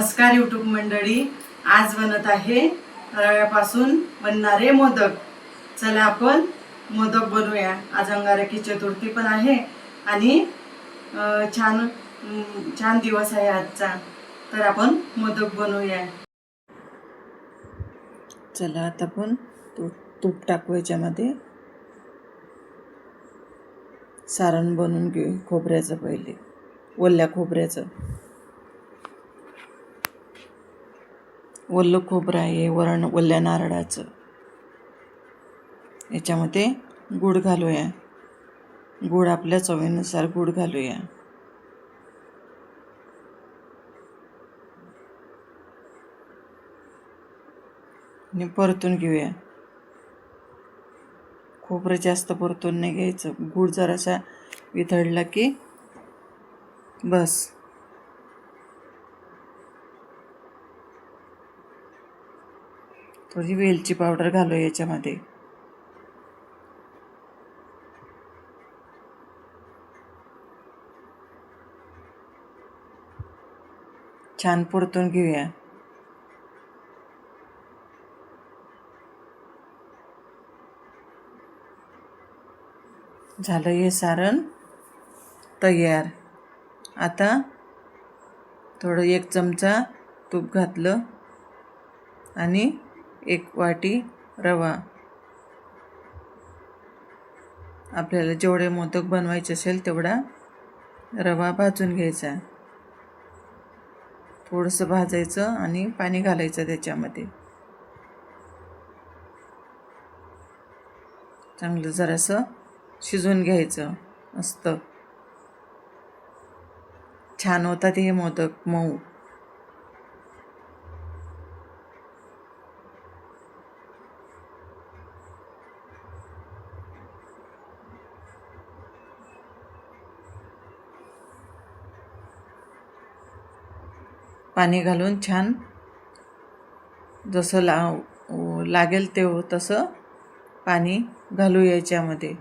नमस्कार यूट्यूब मंडळी. आज बनत आहे रव्यापासून बनणारे मोदक. चला आपण मोदक बनवूया. आज अंगारकी चतुर्थी पण आहे आणि छान छान दिवस आहे आजचा. तर आपण मोदक बनवूया. चला आता आपण तूप तूप टाकू याच्यामध्ये. सारण बनवून घेऊ खोबऱ्याचं पहिले. ओल्या खोबऱ्याचं. ओलं खोबरं आहे वरण ओल्या नारळाचं. याच्यामध्ये गूळ घालूया. गूळ आपल्या चवीनुसार गूळ घालूया. आणि परतून घेऊया. खोबरं जास्त परतून नाही घ्यायचं. गूळ जरासा वितळला की बस. थोडी वेलची पावडर घालू याच्यामध्ये. छान परतून घेऊया. झालं हे सारण तयार. आता थोडं एक चमचा तूप घातलं आणि एक वाटी रवा. आपल्याला जेवढे मोदक बनवायचे असेल तेवढा रवा भाजून घ्यायचा. थोडंसं भाजायचं आणि पाणी घालायचं त्याच्यामध्ये. चांगलं जरासं शिजवून घ्यायचं. मस्त. छान होतात हे मोदक मऊ. पाणी घालून छान जसं ला लागेल ते तसं पाणी घालू याच्यामध्ये.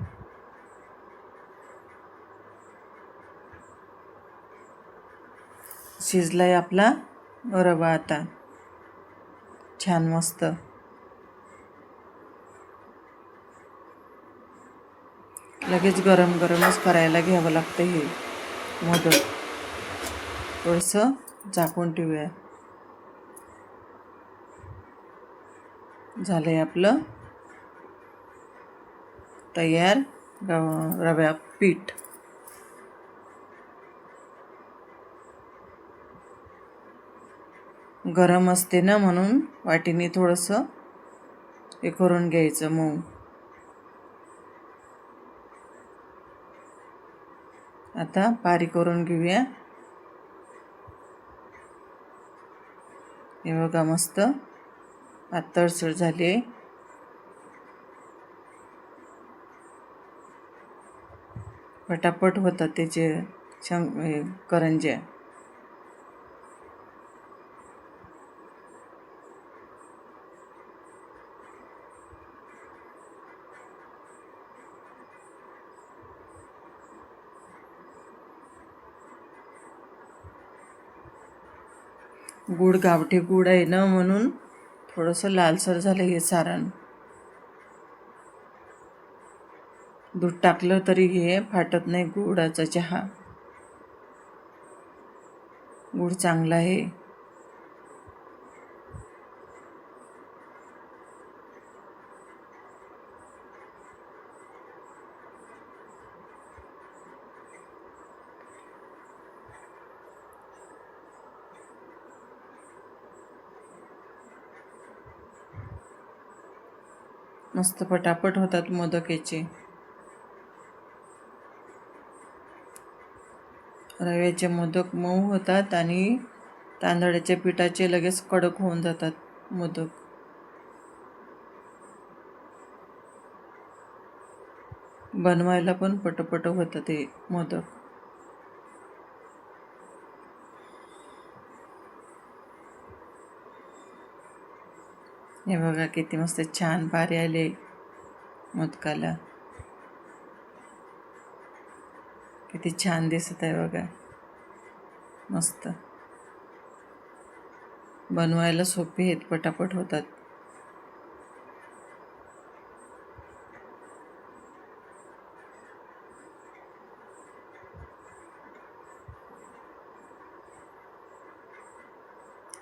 शिजलाय आपला रवा आता. छान मस्त. लगेच गरम गरमच करायला घ्यावं लागतं हे. मोदक. थोडंसं झाकून ठेवूया. झालंय आपलं तयार रव्या पीठ. गरम असते ना म्हणून वाटीने थोडंसं हे करून घ्यायचं मऊ. आता पारी करून घेऊया. हे बघा मस्त. पातळसर झाली. आहे पटापट होतात त्याचे शं हे करंज्या गुड गावठी गूळ आहे ना म्हणून थोडंसं लालसर झालं हे सारण. दूध टाकलं तरी हे फाटत नाही गुडाचा चहा. गुड चांगला आहे. मस्त पटापट होतात मोदक याचे रव्याचे मोदक मऊ होतात आणि तांदळाच्या पिठाचे लगेच कडक होऊन जातात मोदक. बनवायला पण पटपट होतं ते मोदक. हे बघा किती मस्त छान पारे आले मोदकाला. किती छान दिसत आहे बघा. मस्त. बनवायला सोपे आहेत पटापट होतात.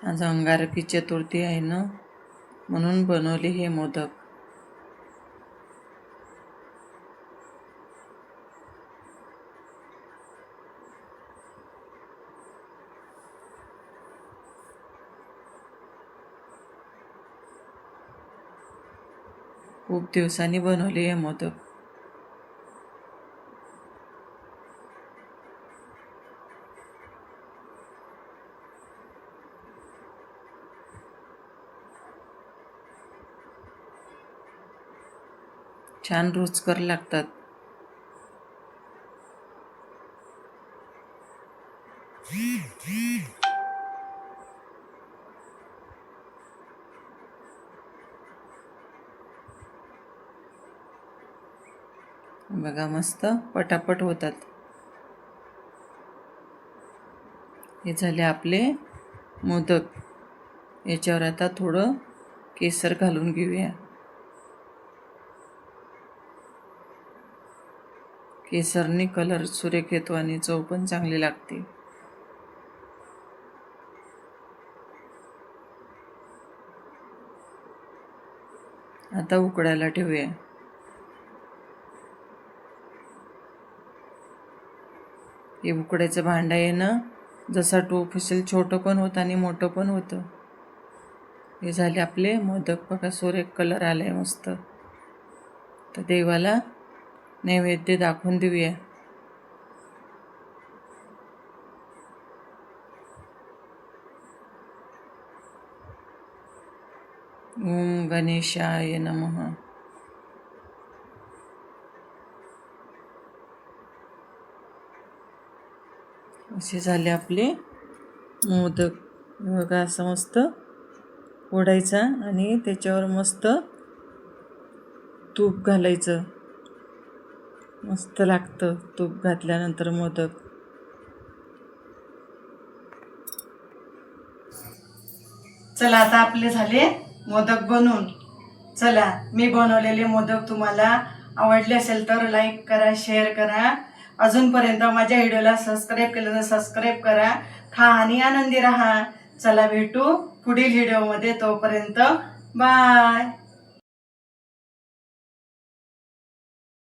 आज अंगारकी चतुर्थी आहे ना? म्हणून बनवले हे मोदक. खूप दिवसांनी बनवले हे मोदक. छान रुचकर लागतात. बघा मस्त पटापट होतात. हे झाले आपले मोदक. याच्यावर आता थोडं केसर घालून घेऊया. केसरने कलर सुरेख येतो आणि चव पण चांगली लागते. आता उकडायला ठेवूया. हे उकड्याचं भांडं आहे ना जसा टोप असेल छोटं पण होतं आणि मोठं पण होतं. हे झाले आपले मोदक. बघा सुरेख कलर आलाय मस्त. तर देवाला नैवेद्य दाखवून देऊया. ओम गणेशाय नमः. असे झाले आपले मोदक. बघा असं मस्त ओढायचा आणि त्याच्यावर मस्त तूप घालायचं. मस्त लागतं तूप घातल्यानंतर मोदक. चला आता आपले झाले मोदक बनून. चला मी बनवलेले मोदक तुम्हाला आवडले असेल तर लाईक करा शेअर करा. अजूनपर्यंत माझ्या व्हिडिओला सबस्क्राईब केलं तर सबस्क्राईब करा. खा आणि आनंदी राहा. चला भेटू पुढील व्हिडिओमध्ये. तोपर्यंत बाय